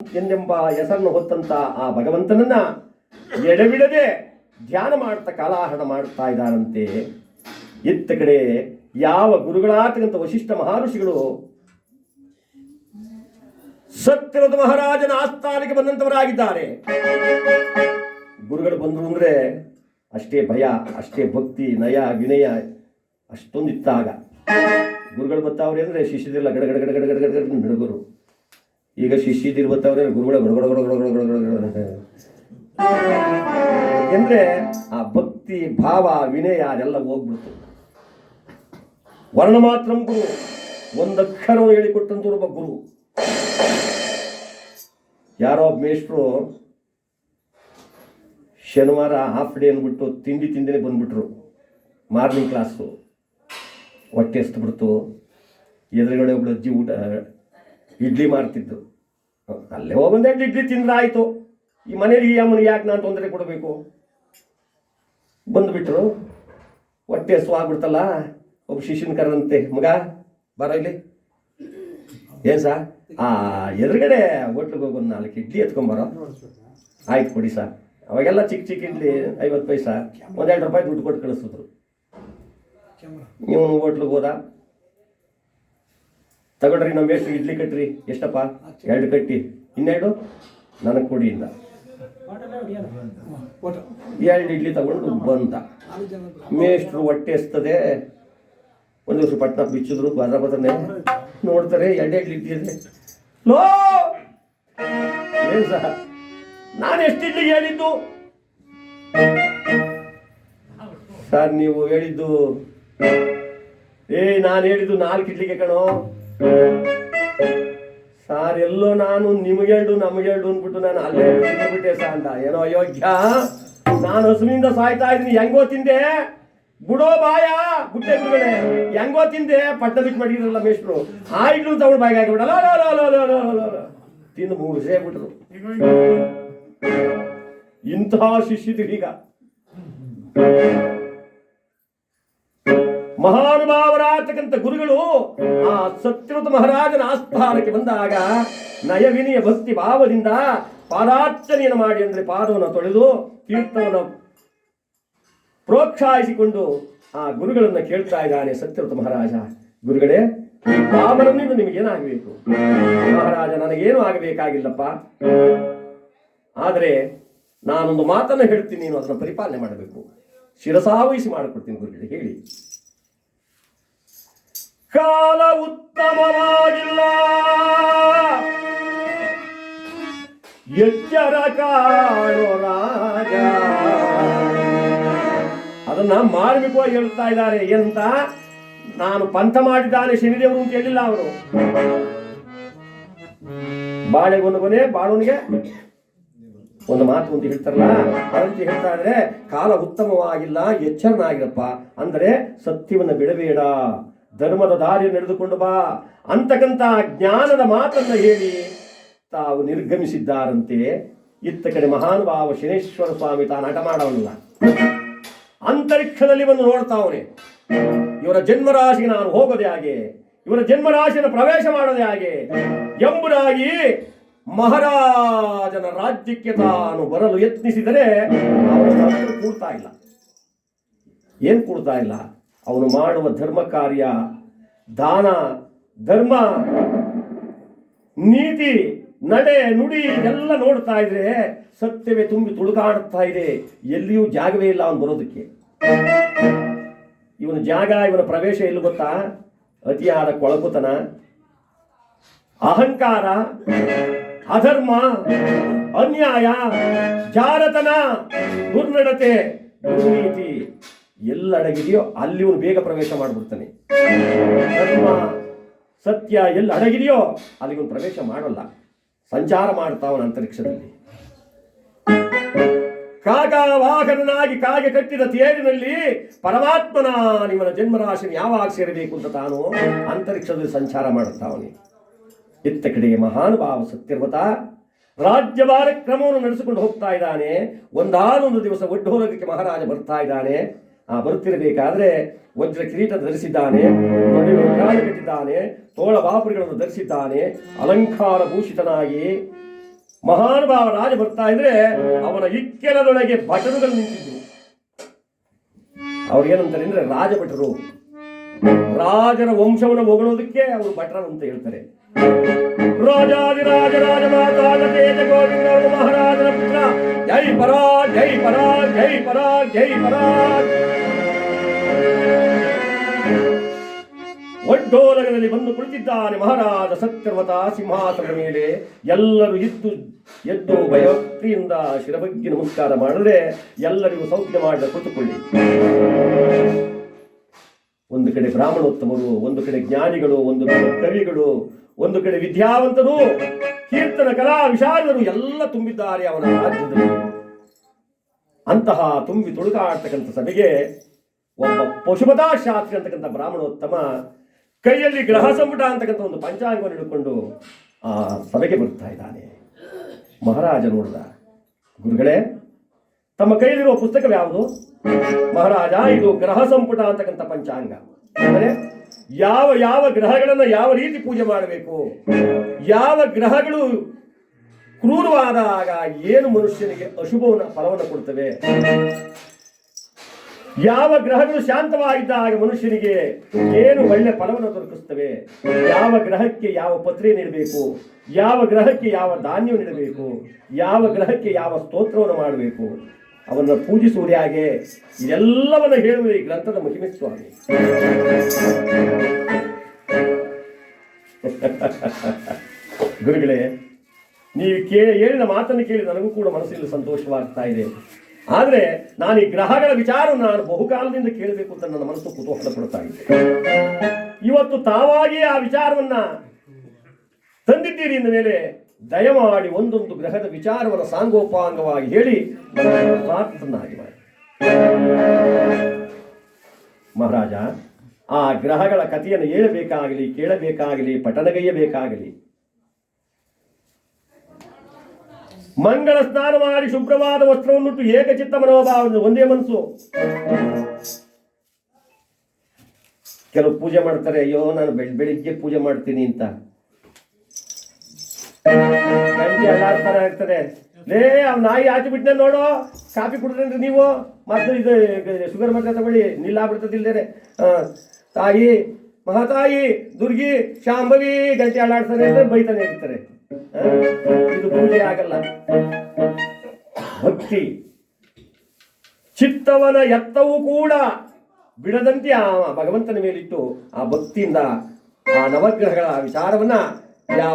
ಎಂದೆಂಬ ಹೆಸರನ್ನು ಹೊತ್ತಂತ ಆ ಭಗವಂತನನ್ನ ಎಡಬಿಡದೆ ಧ್ಯಾನ ಮಾಡ್ತಾ ಕಾಲಾಹರಣ ಮಾಡ್ತಾ ಇದ್ದಾರಂತೆ ಇತ್ತ ಕಡೆ ಯಾವ ಗುರುಗಳಾತಕ್ಕಂಥ ವಶಿಷ್ಠ ಮಹರ್ಷಿಗಳು ಸತ್ಯರದ ಮಹಾರಾಜನ ಆಸ್ಥಾನಕ್ಕೆ ಬಂದಂತವರಾಗಿದ್ದಾರೆ ಗುರುಗಳು ಬಂದರು ಅಂದ್ರೆ ಅಷ್ಟೇ ಭಯ ಅಷ್ಟೇ ಭಕ್ತಿ ನಯ ವಿನಯ ಅಷ್ಟೊಂದಿತ್ತಾಗ ಗುರುಗಳು ಬತ್ತಾವ್ರೆ ಅಂದ್ರೆ ಶಿಷ್ಯದಿಲ್ಲ ಗಡಗಡ ಗಡಗಡ ಗಡ ಗಡ ಗಡ ಗಡ ಗಡ ನಡುಗರು ಈಗ ಶಿಷ್ಯದಿರ್ ಬರ್ತಾವ್ರೆ ಗುರುಗಳ ಗಡಗಡ ಎಂದರೆ ಆ ಭಕ್ತಿ, ಭಾವ, ವಿನಯ ಅದೆಲ್ಲ ಹೋಗ್ಬಿಡ್ತು. ವರ್ಣ ಮಾತ್ರ ಗುರು ಒಂದಕ್ಷರ ಹೇಳಿಕೊಟ್ಟಂತ ಒಬ್ಬ ಗುರು. ಯಾರೋ ಮೇಷ್ಟ್ರು ಶನಿವಾರ ಹಾಫ್ ಡೇ ಅಂದ್ಬಿಟ್ಟು ತಿಂಡಿ ತಿಂದೇ ಬಂದ್ಬಿಟ್ರು. ಮಾರ್ನಿಂಗ್ ಕ್ಲಾಸು ಹೊಟ್ಟೆ ಎಸ್ತು ಬಿಡ್ತು. ಎದುರುಗಡೆ ಒಬ್ಳು ಅಜ್ಜಿ ಊಟ ಇಡ್ಲಿ ಮಾಡ್ತಿದ್ದು ಅಲ್ಲೇ ಹೋಗೊಂದು ಎರಡು ಇಡ್ಲಿ ತಿಂದ್ರೆ ಆಯಿತು. ಈ ಮನೇಲಿ ಈ ಅಮ್ಮನಿಗೆ ಯಾಕೆ ನಾನು ತೊಂದರೆ ಕೊಡಬೇಕು? ಬಂದುಬಿಟ್ರು. ಹೊಟ್ಟೆ ಹಸು ಆಗ್ಬಿಡ್ತಲ್ಲ ಒಬ್ಬ ಶಿಷ್ಯನ ಕರಂತೆ ಮಗ ಬರ ಇಲ್ಲಿ. ಏನ್ ಸಾ? ಆ ಎದುರುಗಡೆ ಹೋಟ್ಲಿಗೆ ಹೋಗೊಂದು ನಾಲ್ಕು ಇಡ್ಲಿ ಎತ್ಕೊಂಬರೋ ಆಯ್ತು ಕೊಡಿ ಸಾ. ಅವಾಗೆಲ್ಲ ಚಿಕ್ಕ ಚಿಕ್ಕ ಇಡ್ಲಿ ಐವತ್ತು ಪೈಸಾ. ಒಂದೆರಡು ರೂಪಾಯಿ ದುಡ್ಡು ಕೊಟ್ಟು ಕಳಿಸಿದ್ರು. ನೀವು ಹೋಟ್ಲಿಗೆ ಹೋದ. ತಗೊಳ್ರಿ ನಮ್ಮ ಎಷ್ಟು ಇಡ್ಲಿ ಕಟ್ರಿ, ಎಷ್ಟಪ್ಪ? ಎರಡು ಕಟ್ಟಿ. ಇನ್ನೆರಡು? ನನಗೆ ಕೊಡಿ ಇಂದ. ಎರಡು ಇಡ್ಲಿ ತಗೊಂಡು ಬಂದ. ಮೇಷ್ಟ್ರು ಹೊಟ್ಟೆ ಎಸ್ತದೆ. ಒಂದು ವರ್ಷ ಪಟ್ನ ಬಿಚ್ಚಿದ್ರು ಬದ್ರ ಬದನೆ ನೋಡ್ತಾರೆ, ಎರಡೇ ಇಡ್ಲಿ ಸರ್? ನಾನು ಎಷ್ಟು ಇಡ್ಲಿ ಹೇಳಿದ್ದು? ಸರ್, ನೀವು ಹೇಳಿದ್ದು ಏ ನಾನು ಹೇಳಿದ್ದು ನಾಲ್ಕು ಇಡ್ಲಿಗೆ ಕಣೋ. ಸಾರ್ ಎಲ್ಲೋ ನಾನು ನಿಮಗೆರಡು ನಮಗೆರಡು ಅಂದ್ಬಿಟ್ಟು ನಾನು ಅಲ್ಲೇ ಬಿಟ್ಟೆ ಸಾ ಅಂತ. ಏನೋ ಅಯೋಗ್ಯ? ನಾನು ಹಸುವಿನಿಂದ ಸಾಯ್ತಾ ಇದ್ದೀನಿ. ಹೆಂಗೋ ತಿಂದೆ? ಬುಡೋ ಬಾಯ ಗುಟ್ಟೆ ಬಿಡುಗಡೆ ಹೆಂಗೋ ತಿಂದೆ? ಪಟ್ಟ ಬಿಟ್ಟು ಮಡಿದ್ರಲ್ಲ ಮೇಷ್ಟ್ರು. ಆ ಇಡ್ಲು ತಗೊಂಡು ಬಾಯಿಗೆ ಹಾಕಿಬಿಡಲ್ಲ ತಿಂದು ಮುಗಿಸೇ ಬಿಟ್ರು. ಇಂತಹ ಶಿಷ್ಯದಿರೀಗ ಮಹಾನುಭಾವರಾಗ್ತಕ್ಕಂಥ ಗುರುಗಳು ಆ ಸತ್ಯವತ ಮಹಾರಾಜನ ಆಸ್ಥಾನಕ್ಕೆ ಬಂದಾಗ ನಯವಿನಿಯ ಭಕ್ತಿ ಭಾವದಿಂದ ಪಾದಾರ್ಚನೆಯನ್ನು ಮಾಡಿ ಅಂದ್ರೆ ಪಾದವನ್ನು ತೊಳೆದು ತೀರ್ಥವನ್ನು ಪ್ರೋತ್ಸಾಹಿಸಿಕೊಂಡು ಆ ಗುರುಗಳನ್ನು ಕೇಳ್ತಾ ಇದ್ದಾನೆ ಸತ್ಯವ್ರತ ಮಹಾರಾಜ. ಗುರುಗಳೇ, ಈ ನಿಮಗೇನಾಗಬೇಕು ಮಹಾರಾಜ, ನನಗೇನು ಆಗಬೇಕಾಗಿಲ್ಲಪ್ಪ. ಆದರೆ ನಾನೊಂದು ಮಾತನ್ನು ಹೇಳ್ತೀನಿ, ನೀನು ಅದನ್ನು ಪರಿಪಾಲನೆ ಮಾಡಬೇಕು. ಶಿರಸಾವಹಿಸಿ ಮಾಡಿಕೊಡ್ತೀನಿ ಗುರುಗಳಿಗೆ ಹೇಳಿ. ಕಾಲ ಉತ್ತಮವಾಗಿಲ್ಲ. ಎಚ್ಚರ ರಾಜ. ಅದನ್ನ ಮಾರ್ಮಿಕವಾಗಿ ಹೇಳ್ತಾ ಇದ್ದಾರೆ. ಎಂತ? ನಾನು ಪಂಥ ಮಾಡಿದ್ದಾನೆ ಶನಿದೇವರು ಅಂತ ಹೇಳಿಲ್ಲ ಅವರು. ಬಾಳೆಗೊಂದು ಬಾಳುನಿಗೆ ಒಂದು ಮಾತು ಅಂತ ಹೇಳ್ತಾರಲ್ಲ ಅದಂತ ಹೇಳ್ತಾ ಇದ್ರೆ ಕಾಲ ಉತ್ತಮವಾಗಿಲ್ಲ, ಎಚ್ಚರನಾಗಿರಪ್ಪ. ಅಂದರೆ ಸತ್ಯವನ್ನು ಬಿಡಬೇಡ. ಧರ್ಮದ ದಾರಿ ನಡೆದುಕೊಂಡು ಬಾ. ಅಂತಕ್ಕಂಥ ಜ್ಞಾನದ ಮಾತನ್ನು ಹೇಳಿ. ತಾವು ನಿರ್ಗಮಿಸಿದ್ದಾರಂತೆ. ಇತ್ತ ಕಡೆ ಮಹಾನುಭಾವ ಶನೇಶ್ವರ ಸ್ವಾಮಿ ತಾನು ಹಠ ಮಾಡವಲ್ಲ. ಅಂತರಿಕ್ಷದಲ್ಲಿ ಬಂದು ನೋಡ್ತಾವನೆ. ಇವರ ಜನ್ಮರಾಶಿಗೆ ನಾನು ಹೋಗೋದೇ ಹಾಗೆ, ಇವರ ಜನ್ಮರಾಶಿಯನ್ನು ಪ್ರವೇಶ ಮಾಡೋದೇ ಹಾಗೆ ಎಂಬುದಾಗಿ ಮಹಾರಾಜನ ರಾಜ್ಯಕ್ಕೆ ತಾನು ಬರಲು ಯತ್ನಿಸಿದರೆ ಅವರು ಕೂಡ್ತಾ ಇಲ್ಲ. ಏನ್ ಕೂಡ್ತಾ ಇಲ್ಲ? ಅವನು ಮಾಡುವ ಧರ್ಮ ಕಾರ್ಯ, ದಾನ, ಧರ್ಮ, ನೀತಿ, ನಡೆ, ನುಡಿ ಎಲ್ಲ ನೋಡ್ತಾ ಇದ್ರೆ ಸತ್ಯವೇ ತುಂಬಿ ತುಳುಕಾಡ್ತಾ ಇದೆ. ಎಲ್ಲಿಯೂ ಜಾಗವೇ ಇಲ್ಲ ಅವನು ಬರೋದಕ್ಕೆ. ಇವನ ಜಾಗ, ಇವನ ಪ್ರವೇಶ ಎಲ್ಲಿ ಗೊತ್ತಾ? ಅತಿಯಾದ ಕೊಳಕುತನ, ಅಹಂಕಾರ, ಅಧರ್ಮ, ಅನ್ಯಾಯ, ಜಾರತನ, ದುರ್ನಡತೆ, ದುರ್ನೀತಿ. ಎಲ್ಲಡಗಿದೆಯೋ ಅಲ್ಲಿ ಇವನು ಬೇಗ ಪ್ರವೇಶ ಮಾಡಿಬಿಡ್ತಾನೆ. ಧರ್ಮ, ಸತ್ಯ ಎಲ್ಲಿ ಅಡಗಿದೆಯೋ ಅಲ್ಲಿಗೆ ಪ್ರವೇಶ ಮಾಡಲ್ಲ. ಸಂಚಾರ ಮಾಡ್ತಾವನ ಅಂತರಿಕ್ಷದಲ್ಲಿ. ಕಾಗ ವಾಹನನಾಗಿ ಕಾಗೆ ಕಟ್ಟಿದ ತೇರಿನಲ್ಲಿ ಪರಮಾತ್ಮನ ನಿಮ್ಮನ ಜನ್ಮರಾಶಿನ ಯಾವಾಗ ಸೇರಬೇಕು ಅಂತ ತಾನು ಅಂತರಿಕ್ಷದಲ್ಲಿ ಸಂಚಾರ ಮಾಡುತ್ತಾವನಿ ಇತ್ತ ಕಡೆಗೆ ಮಹಾನುಭಾವ ಸತ್ಯವತ ರಾಜ್ಯಭಾರ ಕ್ರಮವನ್ನು ನಡೆಸಿಕೊಂಡು ಹೋಗ್ತಾ ಇದ್ದಾನೆ. ಒಂದಾನೊಂದು ದಿವಸ ಒಡ್ಡೋಲಕಕ್ಕೆ ಮಹಾರಾಜ ಬರ್ತಾ ಇದ್ದಾನೆ. ಬರುತ್ತಿರಬೇಕಾದ್ರೆ ವಜ್ರ ಕಿರೀಟ ಧರಿಸಿದ್ದಾನೆ ಕಟ್ಟಿದ್ದಾನೆ ತೋಳ ಬಾಪುರಿಗಳನ್ನು ಧರಿಸಿದ್ದಾನೆ, ಅಲಂಕಾರ ಭೂಷಿತನಾಗಿ ಮಹಾನುಭಾವ ರಾಜ ಬರ್ತಾ ಇದ್ರೆ ಅವನ ಇಕ್ಕೆಲದೊಳಗೆ ಭಟರುಗಳು ನಿಂತಿದ್ರು. ಅವ್ರು ಏನಂತಾರೆ ಅಂದ್ರೆ ರಾಜಭಟರು. ರಾಜರ ವಂಶವನ್ನು ಹೊಗಳೋದಕ್ಕೆ ಅವರು ಭಟರು ಅಂತ ಹೇಳ್ತಾರೆ. ರಾಜಾದಿ ರಾಜ ಮಹಾರಾಜರ ಗೋವಿಂದ ಮಹಾರಾಜನ ಪುತ್ರ. ಜೈ ಪರಾಜ್ ಜೈ ಪರಾಜ್ ಜೈ ಪರಾಜ್ ಜೈ ಪರಾಜ್ ಒಡ್ಡೋಲಗದಲ್ಲಿ ಬಂದು ಕುಳಿತಿದ್ದಾನೆ ಮಹಾರಾಜ ಸತ್ಯವತ ಸಿಂಹಾಸನದ ಮೇಲೆ. ಎಲ್ಲರೂ ಇದ್ದು, ಎದ್ದು ಭಯಭಕ್ತಿಯಿಂದ ಶಿರಬಗ್ಗಿ ನಮಸ್ಕಾರ ಮಾಡಿದ್ರೆ ಎಲ್ಲರಿಗೂ ಸೌಖ್ಯ ಮಾಡಿದ ಕುಳಿತುಕೊಳ್ಳಿ. ಒಂದು ಕಡೆ ಬ್ರಾಹ್ಮಣೋತ್ತಮರು, ಒಂದು ಕಡೆ ಜ್ಞಾನಿಗಳು, ಒಂದು ಕಡೆ ಕವಿಗಳು, ಒಂದು ಕಡೆ ವಿದ್ಯಾವಂತರು. ಕೀರ್ತನ ಕಲಾ ವಿಶಾಲರು ಎಲ್ಲ ತುಂಬಿದ್ದಾರೆ ಅವನ ರಾಜ್ಯದಲ್ಲಿ. ಅಂತಹ ತುಂಬಿ ತುಳುಕಾಡ್ತಕ್ಕಂಥ ಸಭೆಗೆ ಒಬ್ಬ ಪಶುಪತಾ ಶಾಸ್ತ್ರಿ ಅಂತಕ್ಕಂಥ ಬ್ರಾಹ್ಮಣೋತ್ತಮ ಕೈಯಲ್ಲಿ ಗ್ರಹ ಸಂಪುಟ ಅಂತಕ್ಕಂಥ ಒಂದು ಪಂಚಾಂಗವನ್ನು ಹಿಡ್ಕೊಂಡು ಆ ಸಭೆಗೆ ಬರ್ತಾ ಇದ್ದಾನೆ. ಮಹಾರಾಜ ನೋಡಿದ, ಗುರುಗಳೇ, ತಮ್ಮ ಕೈಯಲ್ಲಿರುವ ಪುಸ್ತಕವ್ಯಾವುದು? ಮಹಾರಾಜ, ಇದು ಗ್ರಹ ಸಂಪುಟ ಅಂತಕ್ಕಂಥ ಪಂಚಾಂಗ. ಅಂದರೆ ಯಾವ ಯಾವ ಗ್ರಹಗಳನ್ನ ಯಾವ ರೀತಿ ಪೂಜೆ ಮಾಡಬೇಕು? ಯಾವ ಗ್ರಹಗಳು ಕ್ರೂರವಾದಾಗ ಏನು ಮನುಷ್ಯನಿಗೆ ಅಶುಭವನ್ನು, ಫಲವನ್ನು ಕೊಡ್ತವೆ? ಯಾವ ಗ್ರಹಗಳು ಶಾಂತವಾಗಿದ್ದಾಗ ಮನುಷ್ಯನಿಗೆ ಏನು ಒಳ್ಳೆ ಫಲವನ್ನು ದೊರಕಿಸ್ತವೆ? ಯಾವ ಗ್ರಹಕ್ಕೆ ಯಾವ ಪತ್ರೆ ನೀಡಬೇಕು? ಯಾವ ಗ್ರಹಕ್ಕೆ ಯಾವ ಧಾನ್ಯ ನೀಡಬೇಕು? ಯಾವ ಗ್ರಹಕ್ಕೆ ಯಾವ ಸ್ತೋತ್ರವನ್ನು ಮಾಡಬೇಕು? ಅವನ್ನ ಪೂಜಿಸುವುದೇ ಹಾಗೆ ಇದೆಲ್ಲವನ್ನ ಹೇಳುವ ಈ ಗ್ರಂಥದ ಮಹಿಮೆ ಸ್ವಾಮಿ. ಗುರುಗಳೇ, ನೀವು ಕೇಳಿ ಹೇಳಿದ ಮಾತನ್ನು ಕೇಳಿ ನನಗೂ ಕೂಡ ಮನಸ್ಸಿನಲ್ಲಿ ಸಂತೋಷವಾಗ್ತಾ ಇದೆ. ಆದರೆ ನಾನು ಈ ಗ್ರಹಗಳ ವಿಚಾರವನ್ನು ನಾನು ಬಹುಕಾಲದಿಂದ ಕೇಳಬೇಕು ಅಂತ ನನ್ನ ಮನಸ್ಸು ಕುತೂಹಲ ಪಡ್ತಾ ಇದೆ. ಇವತ್ತು ತಾವಾಗಿಯೇ ಆ ವಿಚಾರವನ್ನ ತಂದಿದ್ದೀರಿ ಇಂದ ಮೇಲೆ ದಯಮಾಡಿ ಒಂದೊಂದು ಗ್ರಹದ ವಿಚಾರವನ್ನು ಸಾಂಗೋಪಾಂಗವಾಗಿ ಹೇಳಿ ಪ್ರಾರ್ಥನಾಗಿ ಮಾಡಿ ಮಹಾರಾಜ, ಆ ಗ್ರಹಗಳ ಕಥೆಯನ್ನು ಹೇಳಬೇಕಾಗಲಿ, ಕೇಳಬೇಕಾಗಲಿ, ಪಠನಗೈಯಬೇಕಾಗಲಿ. ಮಂಗಳ ಸ್ನಾನ ಮಾಡಿ ಶುಭ್ರವಾದ ವಸ್ತ್ರವನ್ನುಟ್ಟು ಏಕಚಿತ್ತ ಮನೋಭಾವ ಒಂದೇ ಮನಸ್ಸು. ಕೆಲವು ಪೂಜೆ ಮಾಡ್ತಾರೆ, ಅಯ್ಯೋ, ನಾನು ಬೆಳ್, ಬೆಳಿಗ್ಗೆ ಪೂಜೆ ಮಾಡ್ತೀನಿ ಅಂತ. ಇರ್ತದೆ ಲೇ ಆ ನಾಯಿ ಆಚೆ ಬಿಟ್ಟನೆ ನೋಡು. ಕಾಫಿ ಕುಡಿದ್ರಿ ನೀವು. ಮತ್ತೆ ಇದು ಶುಗರ್ ಮತ್ತೆ ತಗೊಳ್ಳಿ. ನಿಲ್ಲಾ ಬಿಡ್ತದಿಲ್ದೇನೆ ತಾಯಿ, ಮಹಾತಾಯಿ, ದುರ್ಗಿ, ಶಾಂಭವಿ ಗಂಟೆ ಅಲ್ಲಾಡ್ತಾನೆ ಅಂದ್ರೆ ಬೈತಾನೆ ಇರ್ತಾರೆ. ಇದು ಪೂಜೆ ಆಗಲ್ಲ. ಭಕ್ತಿ. ಚಿತ್ತವನ ಎತ್ತವೂ ಕೂಡ ಬಿಡದಂತೆ ಆ ಭಗವಂತನ ಮೇಲಿಟ್ಟು ಆ ಭಕ್ತಿಯಿಂದ ಆ ನವಗ್ರಹಗಳ ವಿಚಾರವನ್ನ ಯಾವ